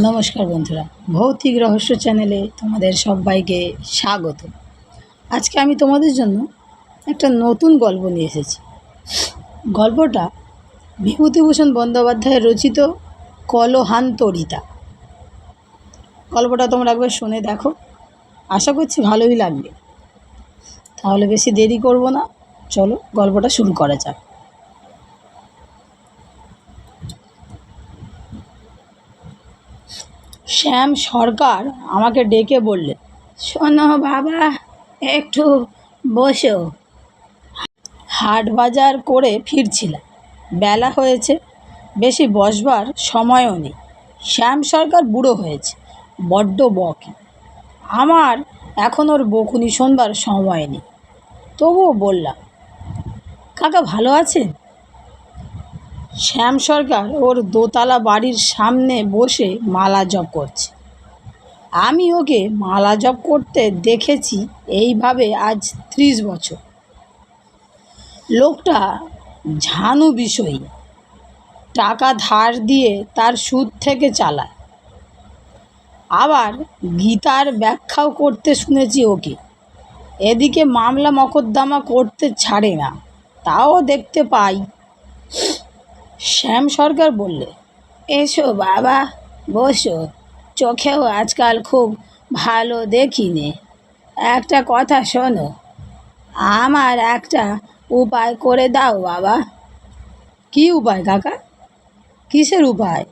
নমস্কার বন্ধুরা, ভৌতিক রহস্য চ্যানেলে তোমাদের সবাইকে স্বাগত। আজকে আমি তোমাদের জন্য একটা নতুন গল্প নিয়ে এসেছি। গল্পটা বিভূতিভূষণ বন্দ্যোপাধ্যায়ের রচিত কলহান্তরিতা। গল্পটা তোমরা একবার শুনে দেখো, আশা করছি ভালোই লাগবে। তাহলে বেশি দেরি করব না, চলো গল্পটা শুরু করা যাক। শ্যাম সরকার আমাকে ডেকে বললেন শোনো বাবা, একটু বসো। হাট বাজার করে ফিরছিলাম। বেলা হয়েছে, বেশি বসবার সময়ও নেই। শ্যাম সরকার বুড়ো হয়েছে, বড্ড বকে। আমার এখন ওর বকুনি শোনবার সময় নেই। তবুও বললাম, কাকা ভালো আছেন? শ্যাম সরকার ওর দোতলা বাড়ির সামনে বসে মালা জপ করছে। আমি ওকে মালা জপ করতে দেখেছি, এইভাবে আজ ত্রিশ বছর। লোকটা ঝানু বিষয়ী। টাকা ধার দিয়ে তার সুদ থেকে চালায়। আবার গীতার ব্যাখ্যাও করতে শুনেছি ওকে। এদিকে মামলা মকদ্দমা করতে ছাড়ে না, তাও দেখতে পাই শ্যাম সরকার বললে, এসো বাবা, বসো। চোখেও আজকাল খুব ভালো দেখি নে একটা কথা শোনো, আমার একটা উপায় করে দাও বাবা। কি উপায় কাকা? কিসের উপায়?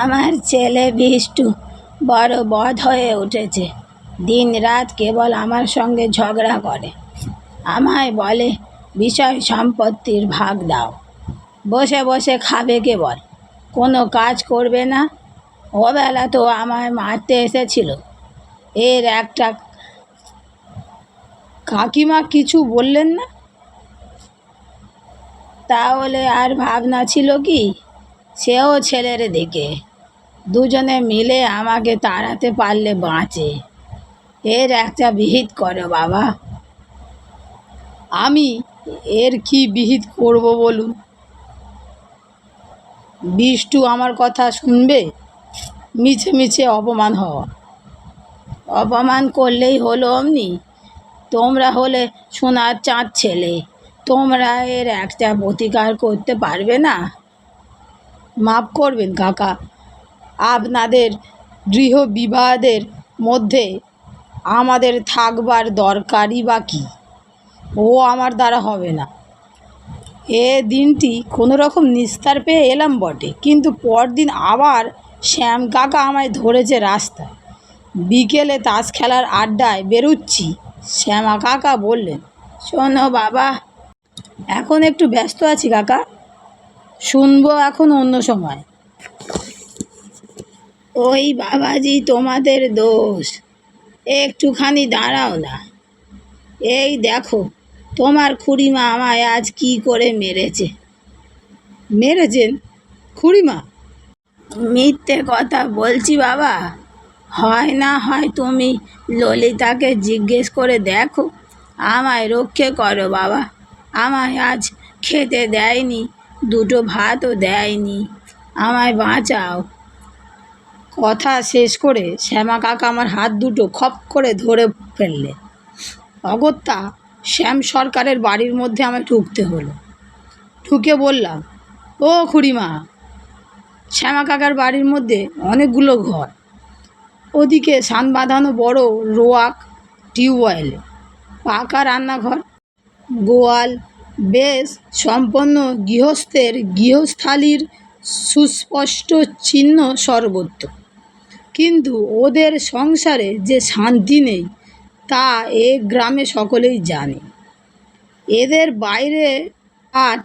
আমার ছেলে বিষ্টু বড় বধ হয়ে উঠেছে। দিন রাত কেবল আমার সঙ্গে ঝগড়া করে। আমায় বলে, বিষয় সম্পত্তির ভাগ দাও বসে বসে খাবে কেবল কোনো কাজ করবে না। ওবেলা তো আমায় মারতে এসেছিল। এর একটা কাকিমা কিছু বললেন না? তাহলে আর ভাবনা ছিল কি? সেও ছেলের দিকে। দুজনে মিলে আমাকে তাড়াতে পারলে বাঁচে। এর একটা বিহিত করো বাবা। আমি এর কি বিহিত করব বলুন? বিষ্টু আমার কথা শুনবে? মিছে মিছে অপমান হওয়া অপমান করলেই হলো অমনি। তোমরা হলে সোনার চাঁদ ছেলে। তোমরা এর একটা প্রতিকার করতে পারবে না? মাফ করবেন কাকা। আপনাদের গৃহ বিবাহদের মধ্যে আমাদের থাকবার দরকারই বা কী? ও আমার দ্বারা হবে না। এ দিনটি কোনো রকম নিস্তার পেয়ে এলাম বটে, কিন্তু পরদিন আবার শ্যাম কাকা আমায় ধরেছে রাস্তায়। বিকেলে তাস খেলার আড্ডায় বেরুচ্ছি, শ্যামা কাকা বললেন, শোনো বাবা, এখন একটু ব্যস্ত আছি কাকা। শুনব এখন অন্য সময়। ওই বাবাজি তোমাদের দোষ। একটুখানি দাঁড়াও না। এই দেখো তোমার খুড়িমা আমায় আজ কি করে মেরেছে? মেরেছেন? খুড়িমা? মিথ্যে কথা বলছি বাবা। হয় না হয় তুমি ললিতাকে জিজ্ঞেস করে দেখো। আমায় রক্ষে করো বাবা। আমায় আজ খেতে দেয়নি, দুটো ভাতও দেয়নি। আমায় বাঁচাও। কথা শেষ করে শ্যামা কাকা আমার হাত দুটো খপ করে ধরে ফেললে। অগত্যা শ্যাম সরকারের বাড়ির মধ্যে আমায় ঢুকতে হলো। ঢুকে বললাম, ও খুড়িমা, শ্যামা কাকার বাড়ির মধ্যে অনেকগুলো ঘর। ওদিকে সান বাঁধানো বড় রোয়াক, টিউবওয়েল, পাকা রান্নাঘর, গোয়াল, বেশ সম্পন্ন গৃহস্থের গৃহস্থালির সুস্পষ্ট চিহ্ন সর্বত্র। কিন্তু ওদের সংসারে যে শান্তি নেই তা এ গ্রামে সকলেই জানে। এদের বাইরে আট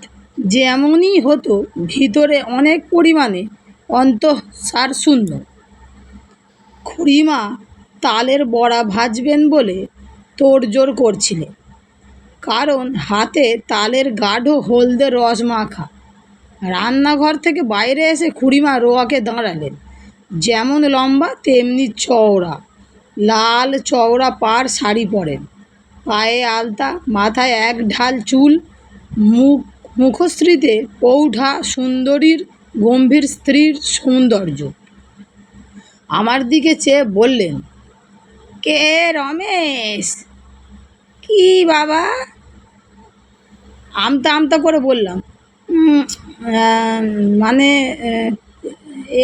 যেমনই হতো, ভিতরে অনেক পরিমাণে অন্তঃসার শূন্য খুড়িমা তালের বড়া ভাজবেন বলে তোড়জোড় করছিলেন, কারণ হাতে তালের গাঢ় হলদে রস মাখা। রান্নাঘর থেকে বাইরে এসে খুড়িমা রোয়াকে দাঁড়ালেন, যেমন লম্বা তেমনি চওড়া। লাল চওড়া পাড় শাড়ি পরেন। পায়ে আলতা, মাথায় এক ঢাল চুল, মুখ, মুখশ্রীতে পৌঢা সুন্দরীর গম্ভীর স্ত্রীর সৌন্দর্য। আমার দিকে চেয়ে বললেন, কে রমেশ? কি বাবা? আমতা আমতা করে বললাম মানে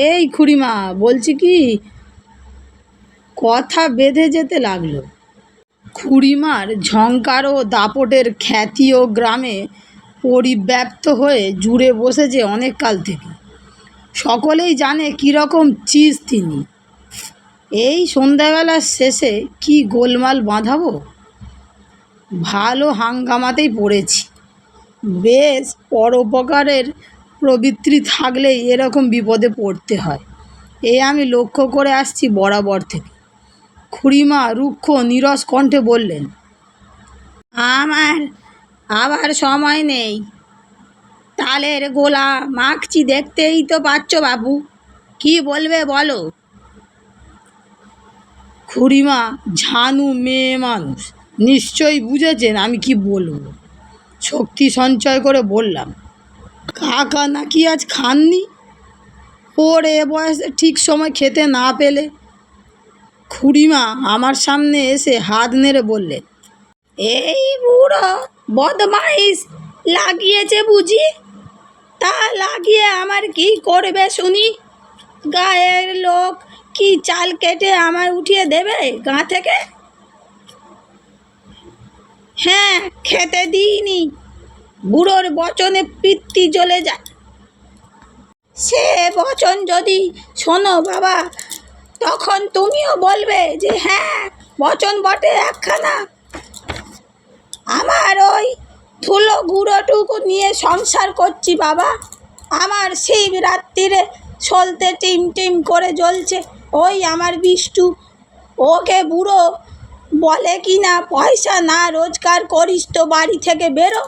এই খুড়িমা, বলছি কি কথা বেঁধে যেতে লাগল। খুড়িমার ঝঙ্কার ও দাপটের খ্যাতি ও গ্রামে পরিব্যাপ্ত হয়ে জুড়ে বসেছে অনেক কাল থেকে। সকলেই জানে কীরকম চিজ তিনি। এই সন্ধ্যাবেলার শেষে কি গোলমাল বাঁধাবো? ভালো হাঙ্গামাতেই পড়েছি। বেশ পরোপকারের প্রবৃত্তি থাকলেই এরকম বিপদে পড়তে হয়। এ আমি লক্ষ্য করে আসছি বরাবর থেকে। খুড়িমা রুক্ষ নিরস কণ্ঠে বললেন আমার আবার সময় নেই। তালের গোলা মাখছি দেখতেই তো পাচ্ছ বাবু। কি বলবে বলো? খুড়িমা ঝানু মেয়ে মানুষ নিশ্চয়ই বুঝেছেন আমি কি বলব। শক্তি সঞ্চয় করে বললাম কাকা নাকি আজ খাননি? ওর এ বয়সে ঠিক সময় খেতে না পেলে খুড়িমা আমার সামনে এসে হাত নেড়ে বললেন এই বুড়ো বদমাইশ লাগিয়েছে বুঝি? তা লাগিয়ে আমার কি করবে শুনি? গায়ের লোক কি চাল কেটে আমায় উঠিয়ে দেবে গা থেকে? হ্যাঁ খেতে দিইনি। বুড়োর বচনে পিত্তি জ্বলে যায়। সে বচন যদি শোনো বাবা তখন তুমিও বলবে যে হ্যাঁ বচন বটে একখানা। আমার ওই ধুলো গুঁড়োটুকু নিয়ে সংসার করছি বাবা। আমার শিব রাত্রিরে সলতে টিম টিম করে জ্বলছে। ওই আমার বিষ্টু, ওকে বুড়ো বলে কি না, পয়সা না রোজগার করিস তো বাড়ি থেকে বেরো।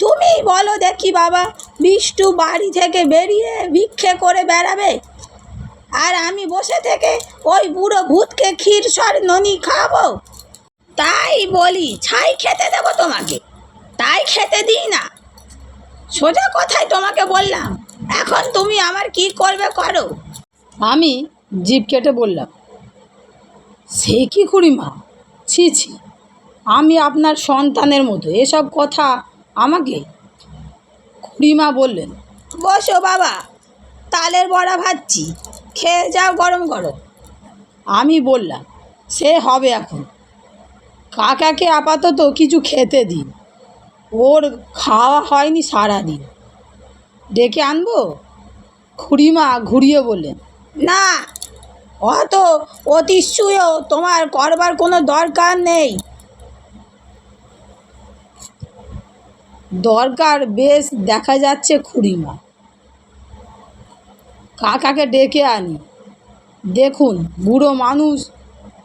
তুমি বলো দেখি বাবা, বিষ্টু বাড়ি থেকে বেরিয়ে ভিক্ষে করে বেড়াবে? আর আমি বসে থেকে ওই বুড়ো ভূতকে ক্ষীর সর ননি খাব তাই বলি ছাই খেতে দেবো তোমাকে। তাই খেতে দিই না। সোজা কথাই তোমাকে বললাম এখন তুমি আমার কি করবে করো? আমি জিভ কেটে বললাম সে কি খুড়িমা? ছি ছি আমি আপনার সন্তানের মতো। এসব কথা আমাকে খুড়িমা বললেন। বসো বাবা তালের বড়া ভাজছি। খেয়ে যাও, গরম করো। আমি বললাম, সে হবে এখন। কাকাকে আপাতত কিছু খেতে দিন। ওর খাওয়া হয়নি সারাদিন। ডেকে আনব? খুড়িমা ঘুরিয়ে বললেন, না, অত অতিশয়ও তোমার করবার কোনো দরকার নেই। দরকার বেশ দেখা যাচ্ছে খুড়িমা। কাকাকে ডেকে আনি। দেখুন, বুড়ো মানুষ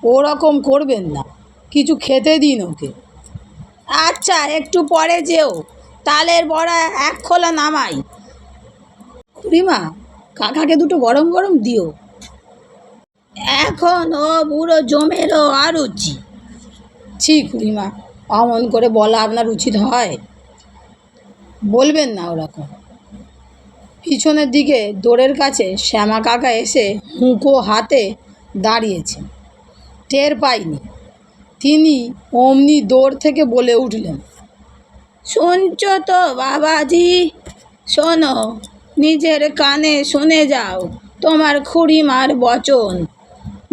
ওরকম করবেন না। কিছু খেতে দিন ওকে। আচ্ছা একটু পরে যেও। তালের বড়া এক খোলা নামাই। খুড়িমা কাকাকে দুটো গরম গরম দিও। এখন ও বুড়ো জমেরও আর রুচি। ছি খুড়িমা, অমন করে বলা আপনার উচিত হয়। বলবেন না ওরকম। পিছনের দিকে দোরের কাছে শ্যামা কাকা এসে হুঁকো হাতে দাঁড়িয়েছেন। টের পাইনি। তিনি অমনি দৌড় থেকে বলে উঠলেন, শুনছ তো বাবাজি? শোনো, নিজের কানে শুনে যাও তোমার খুড়িমার বচন।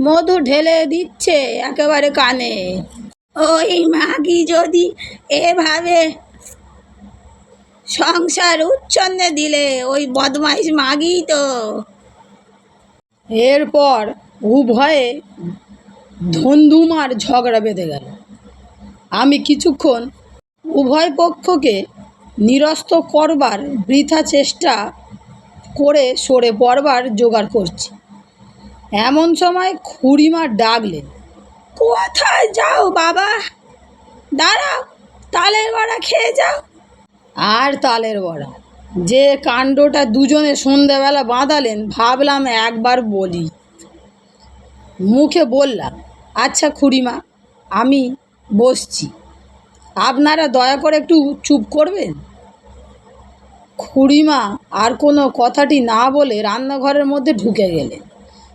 মধু ঢেলে দিচ্ছে একেবারে কানে। ওই মাগি যদি এভাবে সংসার উচ্ছন্দে দিলে ওই বদমাইশ মাগি তো। এরপর উভয়ে ধন্দুমার ঝগড়া বেঁধে গেল। আমি কিছুক্ষণ উভয় পক্ষকে নিরস্ত করবার বৃথা চেষ্টা করে সরে পড়বার জোগাড় করছি। এমন সময় খুড়িমা ডাকলেন, কোথায় যাও বাবা? দাঁড়াও, তালের বড়া খেয়ে যাও। আর তালের বড়া। যে কাণ্ডটা দুজনে সন্ধ্যাবেলা বাঁধালেন, ভাবলাম একবার বলি। মুখে বললাম আচ্ছা খুড়িমা, আমি বসছি। আপনারা দয়া করে একটু চুপ করবেন? খুড়িমা আর কোনো কথাটি না বলে রান্নাঘরের মধ্যে ঢুকে গেলেন।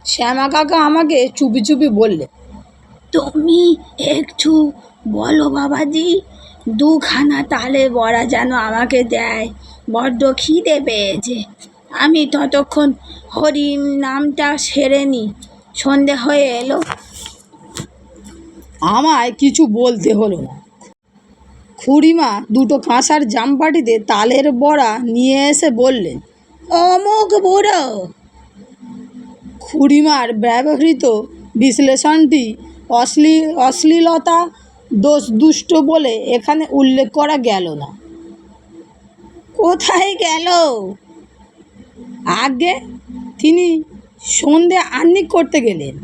শ্যামা কাকা আমাকে চুপি চুপি বললে তুমি একটু বলো বাবাজি দুখানা তালে বড়া যেন আমাকে দেয়। বড্ড খিদে পেয়েছে। আমি ততক্ষণ হরিণ নামটা সেরে নি সন্ধে হয়ে এলো। আমায় কিছু বলতে হলো না। খুড়িমা দুটো কাঁসার জামপাটিতে তালের বড়া নিয়ে এসে বললেন অমুক বুড়ো। খুড়িমার ব্যবহৃত বিশ্লেষণটি অশ্লী অশ্লীলতা দোষ দুষ্ট বলে এখানে উল্লেখ করা গেল না। কোথায় গেল? আগে তিনি সন্ধে আহ্নিক করতে গেলেন।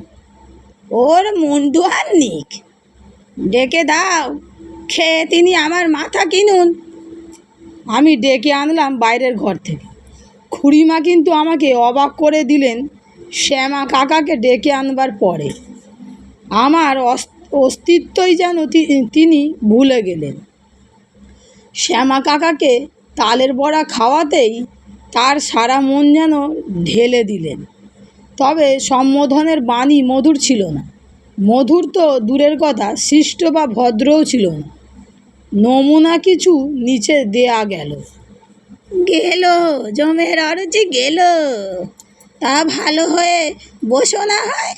ওর মুন্ডু আহ্নিক। ডেকে দাও, খেয়ে তিনি আমার মাথা কিনুন। আমি ডেকে আনলাম বাইরের ঘর থেকে। খুড়িমা কিন্তু আমাকে অবাক করে দিলেন শ্যামা কাকাকে ডেকে আনবার পরে। আমার অস- অস্তিত্বই যেন তিনি ভুলে গেলেন। শ্যামা কাকাকে তালের বড়া খাওয়াতেই তার সারা মন যেন ঢেলে দিলেন। তবে সম্বোধনের বাণী মধুর ছিল না। মধুর তো দূরের কথা শিষ্ট বা ভদ্রও ছিল না। নমুনা কিছু নিচে দেয়া গেল। গেল, জমের অরুচি গেল। তা ভালো হয়ে বসো না হয়।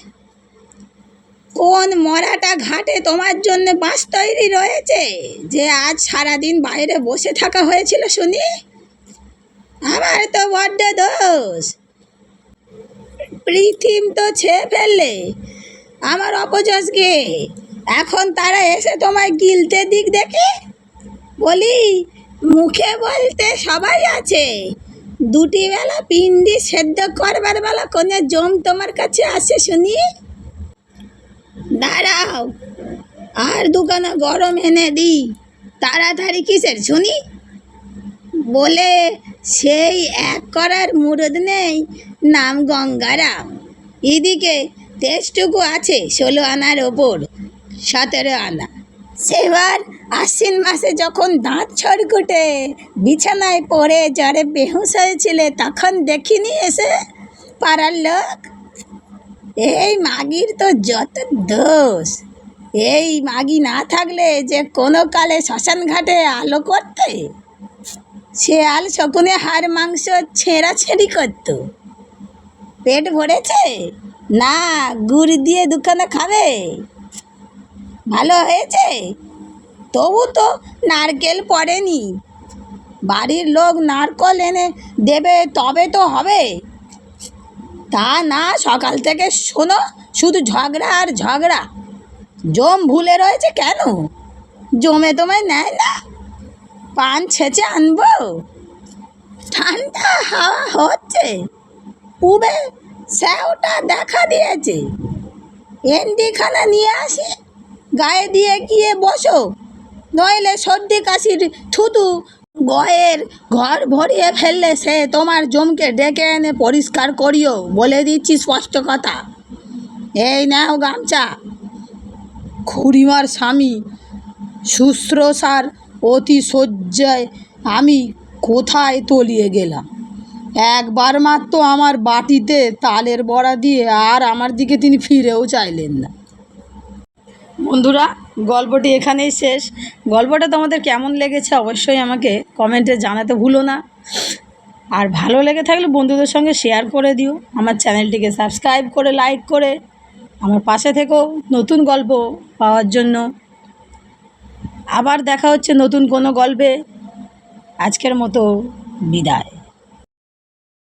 কোন মরাটা ঘাটে তোমার জন্য বাস তৈরি রয়েছে? যে আজ সারাদিন বাইরে বসে থাকা হয়েছিল শুনি? আমার তো বড্ড দোষ। পৃথিম তো ছেয়ে ফেললে। আমার অপযশকে এখন তারা এসে তোমায় গিলতে দিক দেখে? বলি, মুখে বলতে সবাই আছে। দুটি বেলা পিন্ডি সেদ্ধ করবার বেলা কোন জম তোমার কাছে আসে শুনি? দাঁড়াও। আর দুখানা গরম এনে দিই তাড়াতাড়ি কিসের শুনি বলে, সেই এক করার মুরদ নেই, নাম গঙ্গারাম। এদিকে তেজটুকু আছে ষোলো আনার ওপর, সতেরো আনা। সেবার আশ্বিন মাসে যখন দাঁত ছড়কুটে, বিছানায় পড়ে জ্বরে বেহুশ হয়েছিলে, তখন দেখিনি এসে পাড়ার লোক এই মাগির তো যত দোষ। এই মাগি না থাকলে যে কোনো কালে শ্মশান ঘাটে আলো করতে। শেয়াল শকুনে হাড় মাংস ছেঁড়াছেঁড়ি করতো। পেট ভরেছে? না, গুড় দিয়ে দুখানা খাবে। ভালো হয়েছে? তবু তো নারকেল পড়েনি। বাড়ির লোক নারকল এনে দেবে, তবে তো হবে। তা না, সকাল থেকে শোনো, শুধু ঝগড়া আর ঝগড়া। জম ভুলে রয়েছে কেন? জমে তোমায় নেয় না? পান ছেঁচে আনব? ঠান্ডা হাওয়া হচ্ছে। পুবে স্যাওটা দেখা দিয়েছে। এন্ডিখানা নিয়ে আসি। গায়ে দিয়ে গিয়ে বসো। নইলে সর্দি কাশির থুতু গয়ের ঘর ভরিয়ে ফেললে সে তোমার জমকে ডেকে এনে পরিষ্কার করিও বলে দিচ্ছি স্পষ্ট কথা। এই নাও গামছা। খুড়িমার স্বামী, শুশ্রূষার অতি শয্যায় আমি কোথায় তলিয়ে গেলাম? একবার মাত্র আমার বাটিতে তালের বড়া দিয়ে আর আমার দিকে তিনি ফিরেও চাইলেন না। বন্ধুরা, গল্পটি এখানেই শেষ। গল্পটা তোমাদের কেমন লেগেছে অবশ্যই আমাকে কমেন্টে জানাতে ভুলো না। আর ভালো লেগে থাকলে বন্ধুদের সঙ্গে শেয়ার করে দিও। আমার চ্যানেলটিকে সাবস্ক্রাইব করে লাইক করে আমার পাশে থেকেও নতুন গল্প পাওয়ার জন্য। আবার দেখা হচ্ছে নতুন কোনো গল্পে। আজকের মতো বিদায়।